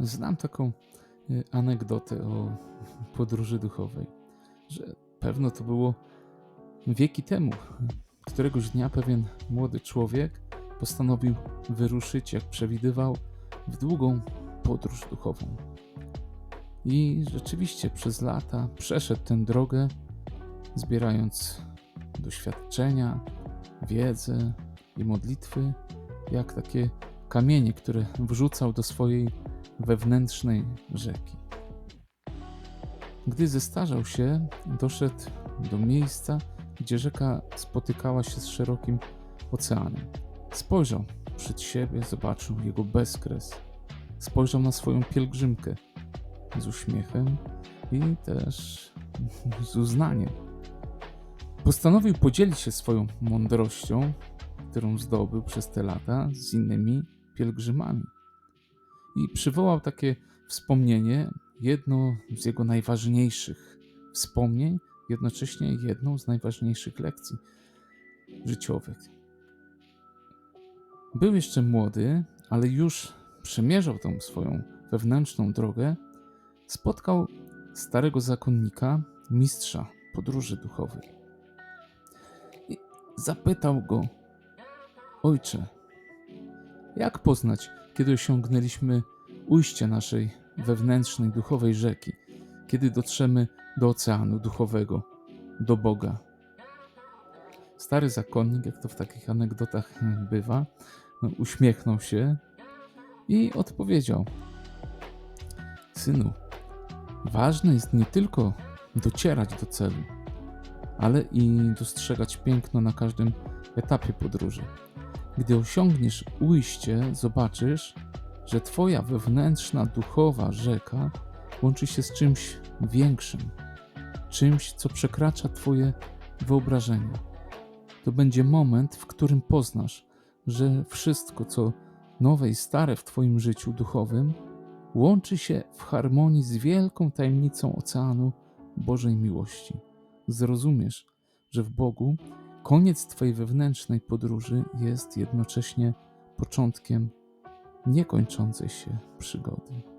Znam taką y, anegdotę o podróży duchowej, że pewno to było wieki temu. Któregoś dnia pewien młody człowiek postanowił wyruszyć, jak przewidywał, w długą podróż duchową. I rzeczywiście przez lata przeszedł tę drogę, zbierając doświadczenia, wiedzę i modlitwy, jak takie kamienie, które wrzucał do swojej wewnętrznej rzeki. Gdy zestarzał się, doszedł do miejsca, gdzie rzeka spotykała się z szerokim oceanem. Spojrzał przed siebie, zobaczył jego bezkres. Spojrzał na swoją pielgrzymkę z uśmiechem i też z uznaniem. Postanowił podzielić się swoją mądrością, którą zdobył przez te lata, z innymi pielgrzymami. I przywołał takie wspomnienie, jedno z jego najważniejszych wspomnień, jednocześnie jedną z najważniejszych lekcji życiowych. Był jeszcze młody, ale już przemierzał tą swoją wewnętrzną drogę. Spotkał starego zakonnika, mistrza podróży duchowej. I zapytał go: Ojcze, jak poznać, kiedy osiągnęliśmy ujście naszej wewnętrznej duchowej rzeki, kiedy dotrzemy do oceanu duchowego, do Boga? Stary zakonnik, jak to w takich anegdotach bywa, no, uśmiechnął się i odpowiedział: Synu, ważne jest nie tylko docierać do celu, ale i dostrzegać piękno na każdym etapie podróży. Gdy osiągniesz ujście, zobaczysz, że Twoja wewnętrzna duchowa rzeka łączy się z czymś większym, czymś, co przekracza Twoje wyobrażenie. To będzie moment, w którym poznasz, że wszystko, co nowe i stare w Twoim życiu duchowym, łączy się w harmonii z wielką tajemnicą oceanu Bożej miłości. Zrozumiesz, że w Bogu koniec Twojej wewnętrznej podróży jest jednocześnie początkiem niekończącej się przygody.